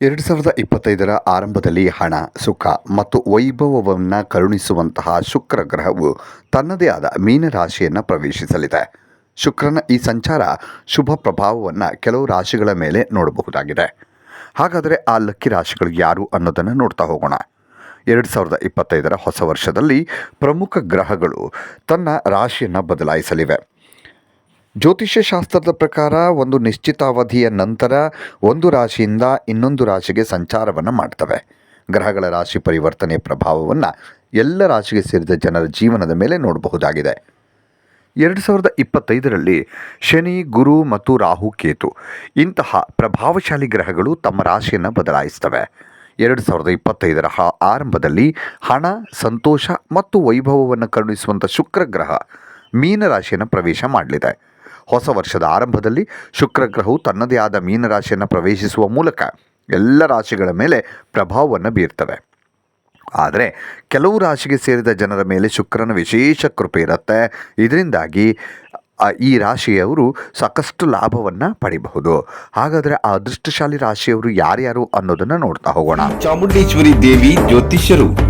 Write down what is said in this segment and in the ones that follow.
ಎರಡು ಸಾವಿರದ ಇಪ್ಪತ್ತೈದರ ಆರಂಭದಲ್ಲಿ ಹಣ, ಸುಖ ಮತ್ತು ವೈಭವವನ್ನು ಕರುಣಿಸುವಂತಹ ಶುಕ್ರ ಗ್ರಹವು ತನ್ನದೇ ಆದ ಮೀನರಾಶಿಯನ್ನು ಪ್ರವೇಶಿಸಲಿದೆ. ಶುಕ್ರನ ಈ ಸಂಚಾರ ಶುಭ ಪ್ರಭಾವವನ್ನು ಕೆಲವು ರಾಶಿಗಳ ಮೇಲೆ ನೋಡಬಹುದಾಗಿದೆ. ಹಾಗಾದರೆ ಆ ಲಕ್ಕಿ ರಾಶಿಗಳು ಯಾರು ಅನ್ನೋದನ್ನು ನೋಡ್ತಾ ಹೋಗೋಣ. ಎರಡು ಸಾವಿರದ ಇಪ್ಪತ್ತೈದರ ಹೊಸ ವರ್ಷದಲ್ಲಿ ಪ್ರಮುಖ ಗ್ರಹಗಳು ತನ್ನ ರಾಶಿಯನ್ನು ಬದಲಾಯಿಸಲಿವೆ. ಜ್ಯೋತಿಷ್ಯ ಶಾಸ್ತ್ರದ ಪ್ರಕಾರ ಒಂದು ನಿಶ್ಚಿತ ಅವಧಿಯ ನಂತರ ಒಂದು ರಾಶಿಯಿಂದ ಇನ್ನೊಂದು ರಾಶಿಗೆ ಸಂಚಾರವನ್ನು ಮಾಡ್ತವೆ. ಗ್ರಹಗಳ ರಾಶಿ ಪರಿವರ್ತನೆ ಪ್ರಭಾವವನ್ನು ಎಲ್ಲ ರಾಶಿಗೆ ಸೇರಿದ ಜನರ ಜೀವನದ ಮೇಲೆ ನೋಡಬಹುದಾಗಿದೆ. ಎರಡು ಸಾವಿರದ ಇಪ್ಪತ್ತೈದರಲ್ಲಿ ಶನಿ, ಗುರು ಮತ್ತು ರಾಹು ಕೇತು ಇಂತಹ ಪ್ರಭಾವಶಾಲಿ ಗ್ರಹಗಳು ತಮ್ಮ ರಾಶಿಯನ್ನು ಬದಲಾಯಿಸ್ತವೆ. ಎರಡು ಸಾವಿರದ ಇಪ್ಪತ್ತೈದರ ಆರಂಭದಲ್ಲಿ ಹಣ, ಸಂತೋಷ ಮತ್ತು ವೈಭವವನ್ನು ಕರುಣಿಸುವಂಥ ಶುಕ್ರ ಗ್ರಹ ಮೀನರಾಶಿಯನ್ನು ಪ್ರವೇಶ ಮಾಡಲಿದೆ. ಹೊಸ ವರ್ಷದ ಆರಂಭದಲ್ಲಿ ಶುಕ್ರಗ್ರಹವು ತನ್ನದೇ ಆದ ಮೀನರಾಶಿಯನ್ನು ಪ್ರವೇಶಿಸುವ ಮೂಲಕ ಎಲ್ಲ ರಾಶಿಗಳ ಮೇಲೆ ಪ್ರಭಾವವನ್ನು ಬೀರ್ತವೆ. ಆದರೆ ಕೆಲವು ರಾಶಿಗೆ ಸೇರಿದ ಜನರ ಮೇಲೆ ಶುಕ್ರನ ವಿಶೇಷ ಕೃಪೆ ಇರುತ್ತೆ. ಇದರಿಂದಾಗಿ ಈ ರಾಶಿಯವರು ಸಾಕಷ್ಟು ಲಾಭವನ್ನು ಪಡಿಬಹುದು. ಹಾಗಾದರೆ ಆ ಅದೃಷ್ಟಶಾಲಿ ರಾಶಿಯವರು ಯಾರ್ಯಾರು ಅನ್ನೋದನ್ನು ನೋಡ್ತಾ ಹೋಗೋಣ. ಚಾಮುಂಡೇಶ್ವರಿ ದೇವಿ ಜ್ಯೋತಿಷ್ಯರು.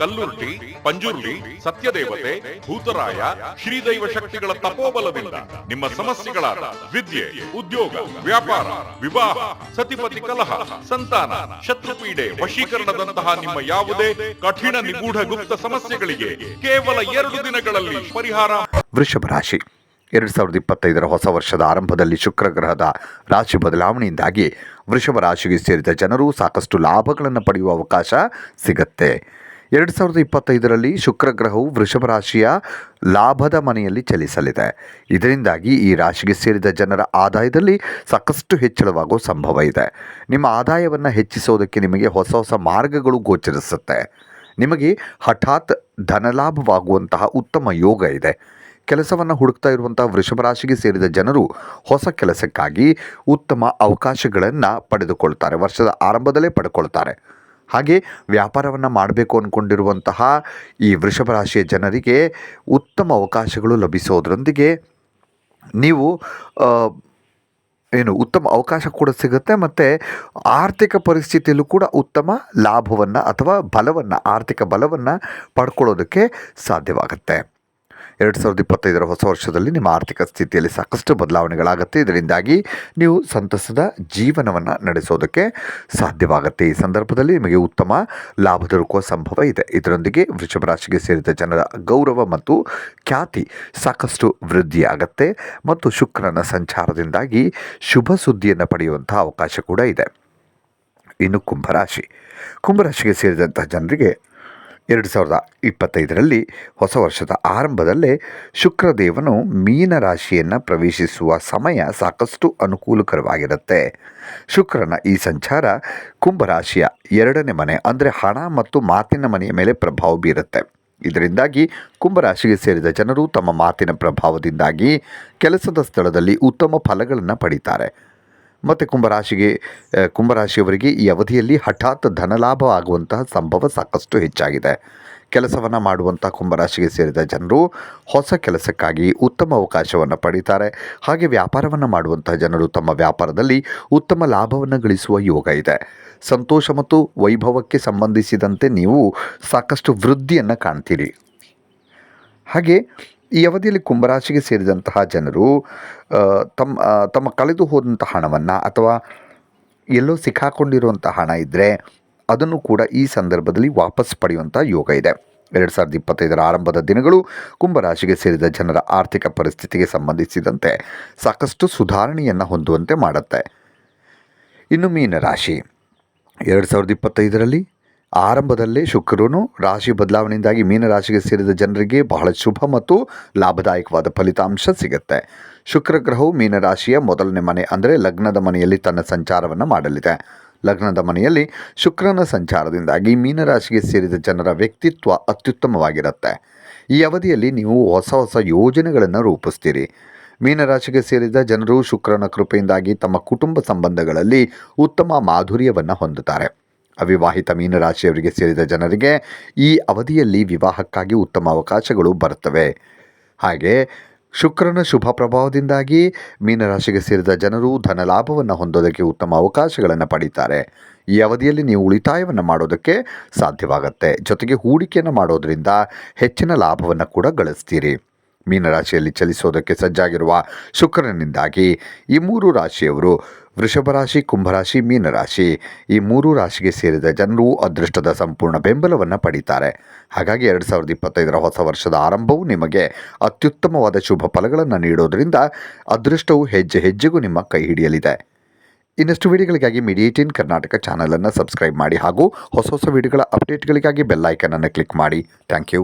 ಕಲ್ಲುರ್ಟಿ ಪಂಜುರ್ಲಿ ಸತ್ಯದೇವತೆ, ಭೂತರಾಯ, ಶ್ರೀದೈವ ಶಕ್ತಿಗಳ ತಪೋಬಲದಿಂದ ನಿಮ್ಮ ಸಮಸ್ಯೆಗಳಾದ ವಿದ್ಯೆ, ಉದ್ಯೋಗ, ವ್ಯಾಪಾರ, ವಿವಾಹ, ಸತಿಪತಿ ಕಲಹ, ಸಂತಾನ, ಶತ್ರುಪೀಡೆ ವಶೀಕರಣದಂತಹ ನಿಮ್ಮ ಯಾವುದೇ ಕಠಿಣ ನಿಗೂಢ ಗುಪ್ತ ಸಮಸ್ಯೆಗಳಿಗೆ ಕೇವಲ ಎರಡು ದಿನಗಳಲ್ಲಿ ಪರಿಹಾರ. ವೃಷಭ ರಾಶಿ, ಎರಡು ಸಾವಿರದ ಇಪ್ಪತ್ತೈದರ ಹೊಸ ವರ್ಷದ ಆರಂಭದಲ್ಲಿ ಶುಕ್ರಗ್ರಹದ ರಾಶಿ ಬದಲಾವಣೆಯಿಂದಾಗಿ ವೃಷಭ ರಾಶಿಗೆ ಸೇರಿದ ಜನರು ಸಾಕಷ್ಟು ಲಾಭಗಳನ್ನು ಪಡೆಯುವ ಅವಕಾಶ ಸಿಗತ್ತೆ. ಎರಡು ಸಾವಿರದ ಇಪ್ಪತ್ತೈದರಲ್ಲಿ ಶುಕ್ರ ಗ್ರಹವು ವೃಷಭ ರಾಶಿಯ ಲಾಭದ ಮನೆಯಲ್ಲಿ ಚಲಿಸಲಿದೆ. ಇದರಿಂದಾಗಿ ಈ ರಾಶಿಗೆ ಸೇರಿದ ಜನರ ಆದಾಯದಲ್ಲಿ ಸಾಕಷ್ಟು ಹೆಚ್ಚಳವಾಗುವ ಸಂಭವ ಇದೆ. ನಿಮ್ಮ ಆದಾಯವನ್ನು ಹೆಚ್ಚಿಸೋದಕ್ಕೆ ನಿಮಗೆ ಹೊಸ ಹೊಸ ಮಾರ್ಗಗಳು ಗೋಚರಿಸುತ್ತೆ. ನಿಮಗೆ ಹಠಾತ್ ಧನಲಾಭವಾಗುವಂತಹ ಉತ್ತಮ ಯೋಗ ಇದೆ. ಕೆಲಸವನ್ನು ಹುಡುಕ್ತಾ ಇರುವಂತಹ ವೃಷಭ ರಾಶಿಗೆ ಸೇರಿದ ಜನರು ಹೊಸ ಕೆಲಸಕ್ಕಾಗಿ ಉತ್ತಮ ಅವಕಾಶಗಳನ್ನು ಪಡೆದುಕೊಳ್ತಾರೆ. ವರ್ಷದ ಆರಂಭದಲ್ಲೇ ಪಡ್ಕೊಳ್ತಾರೆ. ಹಾಗೆ ವ್ಯಾಪಾರವನ್ನು ಮಾಡಬೇಕು ಅಂದ್ಕೊಂಡಿರುವಂತಹ ಈ ವೃಷಭ ರಾಶಿಯ ಜನರಿಗೆ ಉತ್ತಮ ಅವಕಾಶಗಳು ಲಭಿಸೋದ್ರೊಂದಿಗೆ ನೀವು ಏನು ಉತ್ತಮ ಅವಕಾಶ ಕೂಡ ಸಿಗುತ್ತೆ ಮತ್ತು ಆರ್ಥಿಕ ಪರಿಸ್ಥಿತಿಯಲ್ಲೂ ಕೂಡ ಉತ್ತಮ ಲಾಭವನ್ನು ಅಥವಾ ಬಲವನ್ನು, ಆರ್ಥಿಕ ಬಲವನ್ನು ಪಡ್ಕೊಳ್ಳೋದಕ್ಕೆ ಸಾಧ್ಯವಾಗುತ್ತೆ. ಎರಡು ಸಾವಿರದ ಇಪ್ಪತ್ತೈದರ ಹೊಸ ವರ್ಷದಲ್ಲಿ ನಿಮ್ಮ ಆರ್ಥಿಕ ಸ್ಥಿತಿಯಲ್ಲಿ ಸಾಕಷ್ಟು ಬದಲಾವಣೆಗಳಾಗುತ್ತೆ. ಇದರಿಂದಾಗಿ ನೀವು ಸಂತಸದ ಜೀವನವನ್ನು ನಡೆಸೋದಕ್ಕೆ ಸಾಧ್ಯವಾಗುತ್ತೆ. ಈ ಸಂದರ್ಭದಲ್ಲಿ ನಿಮಗೆ ಉತ್ತಮ ಲಾಭ ದೊರಕುವ ಸಂಭವ ಇದೆ. ಇದರೊಂದಿಗೆ ವೃಷಭ ರಾಶಿಗೆ ಸೇರಿದ ಜನರ ಗೌರವ ಮತ್ತು ಖ್ಯಾತಿ ಸಾಕಷ್ಟು ವೃದ್ಧಿಯಾಗತ್ತೆ ಮತ್ತು ಶುಕ್ರನ ಸಂಚಾರದಿಂದಾಗಿ ಶುಭ ಸುದ್ದಿಯನ್ನು ಪಡೆಯುವಂಥ ಅವಕಾಶ ಕೂಡ ಇದೆ. ಇನ್ನು ಕುಂಭರಾಶಿ ಕುಂಭರಾಶಿಗೆ ಸೇರಿದಂಥ ಜನರಿಗೆ ಎರಡು ಸಾವಿರದ ಇಪ್ಪತ್ತೈದರಲ್ಲಿ ಹೊಸ ವರ್ಷದ ಆರಂಭದಲ್ಲೇ ಶುಕ್ರದೇವನು ಮೀನ ರಾಶಿಯನ್ನು ಪ್ರವೇಶಿಸುವ ಸಮಯ ಸಾಕಷ್ಟು ಅನುಕೂಲಕರವಾಗಿರುತ್ತೆ. ಶುಕ್ರನ ಈ ಸಂಚಾರ ಕುಂಭರಾಶಿಯ ಎರಡನೇ ಮನೆ, ಅಂದರೆ ಹಣ ಮತ್ತು ಮಾತಿನ ಮನೆಯ ಮೇಲೆ ಪ್ರಭಾವ ಬೀರುತ್ತೆ. ಇದರಿಂದಾಗಿ ಕುಂಭರಾಶಿಗೆ ಸೇರಿದ ಜನರು ತಮ್ಮ ಮಾತಿನ ಪ್ರಭಾವದಿಂದಾಗಿ ಕೆಲಸದ ಸ್ಥಳದಲ್ಲಿ ಉತ್ತಮ ಫಲಗಳನ್ನು ಪಡೀತಾರೆ. ಮತ್ತು ಕುಂಭರಾಶಿಗೆ ಕುಂಭರಾಶಿಯವರಿಗೆ ಈ ಅವಧಿಯಲ್ಲಿ ಹಠಾತ್ ಧನಲಾಭ ಆಗುವಂತಹ ಸಂಭವ ಸಾಕಷ್ಟು ಹೆಚ್ಚಾಗಿದೆ. ಕೆಲಸವನ್ನು ಮಾಡುವಂಥ ಕುಂಭರಾಶಿಗೆ ಸೇರಿದ ಜನರು ಹೊಸ ಕೆಲಸಕ್ಕಾಗಿ ಉತ್ತಮ ಅವಕಾಶವನ್ನು ಪಡೀತಾರೆ. ಹಾಗೆ ವ್ಯಾಪಾರವನ್ನು ಮಾಡುವಂತಹ ಜನರು ತಮ್ಮ ವ್ಯಾಪಾರದಲ್ಲಿ ಉತ್ತಮ ಲಾಭವನ್ನು ಗಳಿಸುವ ಯೋಗ ಇದೆ. ಸಂತೋಷ ಮತ್ತು ವೈಭವಕ್ಕೆ ಸಂಬಂಧಿಸಿದಂತೆ ನೀವು ಸಾಕಷ್ಟು ವೃದ್ಧಿಯನ್ನು ಕಾಣ್ತೀರಿ. ಹಾಗೆ ಈ ಅವಧಿಯಲ್ಲಿ ಕುಂಭರಾಶಿಗೆ ಸೇರಿದಂತಹ ಜನರು ತಮ್ಮ ತಮ್ಮ ಕಳೆದು ಹೋದಂಥ ಹಣವನ್ನು ಅಥವಾ ಎಲ್ಲೋ ಸಿಕ್ಕಾಕೊಂಡಿರುವಂಥ ಹಣ ಇದ್ದರೆ ಅದನ್ನು ಕೂಡ ಈ ಸಂದರ್ಭದಲ್ಲಿ ವಾಪಸ್ ಪಡೆಯುವಂಥ ಯೋಗ ಇದೆ. ಎರಡು ಸಾವಿರದ ಇಪ್ಪತ್ತೈದರ ಆರಂಭದ ದಿನಗಳು ಕುಂಭರಾಶಿಗೆ ಸೇರಿದ ಜನರ ಆರ್ಥಿಕ ಪರಿಸ್ಥಿತಿಗೆ ಸಂಬಂಧಿಸಿದಂತೆ ಸಾಕಷ್ಟು ಸುಧಾರಣೆಯನ್ನು ಹೊಂದುವಂತೆ ಮಾಡುತ್ತೆ. ಇನ್ನು ಮೀನರಾಶಿ, ಎರಡು ಸಾವಿರದ ಇಪ್ಪತ್ತೈದರಲ್ಲಿ ಆರಂಭದಲ್ಲೇ ಶುಕ್ರನು ರಾಶಿ ಬದಲಾವಣೆಯಿಂದಾಗಿ ಮೀನರಾಶಿಗೆ ಸೇರಿದ ಜನರಿಗೆ ಬಹಳ ಶುಭ ಮತ್ತು ಲಾಭದಾಯಕವಾದ ಫಲಿತಾಂಶ ಸಿಗುತ್ತೆ. ಶುಕ್ರ ಗ್ರಹವು ಮೀನರಾಶಿಯ ಮೊದಲನೇ ಮನೆ ಅಂದರೆ ಲಗ್ನದ ಮನೆಯಲ್ಲಿ ತನ್ನ ಸಂಚಾರವನ್ನು ಮಾಡಲಿದೆ. ಲಗ್ನದ ಮನೆಯಲ್ಲಿ ಶುಕ್ರನ ಸಂಚಾರದಿಂದಾಗಿ ಮೀನರಾಶಿಗೆ ಸೇರಿದ ಜನರ ವ್ಯಕ್ತಿತ್ವ ಅತ್ಯುತ್ತಮವಾಗಿರುತ್ತೆ. ಈ ಅವಧಿಯಲ್ಲಿ ನೀವು ಹೊಸ ಹೊಸ ಯೋಜನೆಗಳನ್ನು ರೂಪಿಸ್ತೀರಿ. ಮೀನರಾಶಿಗೆ ಸೇರಿದ ಜನರು ಶುಕ್ರನ ಕೃಪೆಯಿಂದಾಗಿ ತಮ್ಮ ಕುಟುಂಬ ಸಂಬಂಧಗಳಲ್ಲಿ ಉತ್ತಮ ಮಾಧುರ್ಯವನ್ನು ಹೊಂದುತ್ತಾರೆ. ಅವಿವಾಹಿತ ಮೀನರಾಶಿಯವರಿಗೆ ಸೇರಿದ ಜನರಿಗೆ ಈ ಅವಧಿಯಲ್ಲಿ ವಿವಾಹಕ್ಕಾಗಿ ಉತ್ತಮ ಅವಕಾಶಗಳು ಬರುತ್ತವೆ. ಹಾಗೆ ಶುಕ್ರನ ಶುಭ ಪ್ರಭಾವದಿಂದಾಗಿ ಮೀನರಾಶಿಗೆ ಸೇರಿದ ಜನರು ಧನ ಲಾಭವನ್ನು ಹೊಂದೋದಕ್ಕೆ ಉತ್ತಮ ಅವಕಾಶಗಳನ್ನು ಪಡೀತಾರೆ. ಈ ಅವಧಿಯಲ್ಲಿ ನೀವು ಉಳಿತಾಯವನ್ನು ಮಾಡೋದಕ್ಕೆ ಸಾಧ್ಯವಾಗುತ್ತೆ. ಜೊತೆಗೆ ಹೂಡಿಕೆಯನ್ನು ಮಾಡೋದರಿಂದ ಹೆಚ್ಚಿನ ಲಾಭವನ್ನು ಕೂಡ ಗಳಿಸ್ತೀರಿ. ಮೀನರಾಶಿಯಲ್ಲಿ ಚಲಿಸೋದಕ್ಕೆ ಸಜ್ಜಾಗಿರುವ ಶುಕ್ರನಿಂದಾಗಿ ಈ ಮೂರು ರಾಶಿಯವರು ವೃಷಭ ರಾಶಿ ಕುಂಭರಾಶಿ ಮೀನರಾಶಿ ಈ ಮೂರು ರಾಶಿಗೆ ಸೇರಿದ ಜನರು ಅದೃಷ್ಟದ ಸಂಪೂರ್ಣ ಬೆಂಬಲವನ್ನು ಪಡೀತಾರೆ. ಹಾಗಾಗಿ ಎರಡು ಸಾವಿರದ ಇಪ್ಪತ್ತೈದರ ಹೊಸ ವರ್ಷದ ಆರಂಭವು ನಿಮಗೆ ಅತ್ಯುತ್ತಮವಾದ ಶುಭ ಫಲಗಳನ್ನು ನೀಡೋದರಿಂದ ಅದೃಷ್ಟವು ಹೆಜ್ಜೆ ಹೆಜ್ಜೆಗೂ ನಿಮ್ಮ ಕೈ ಹಿಡಿಯಲಿದೆ. ಇನ್ನಷ್ಟು ವಿಡಿಯೋಗಳಿಗಾಗಿ ಮೀಡಿಯೇಟಿನ್ ಕರ್ನಾಟಕ ಚಾನಲನ್ನು ಸಬ್ಸ್ಕ್ರೈಬ್ ಮಾಡಿ ಹಾಗೂ ಹೊಸ ಹೊಸ ವಿಡಿಯೋಗಳ ಅಪ್ಡೇಟ್ಗಳಿಗಾಗಿ ಬೆಲ್ ಐಕನನ್ನು ಕ್ಲಿಕ್ ಮಾಡಿ. Thank you.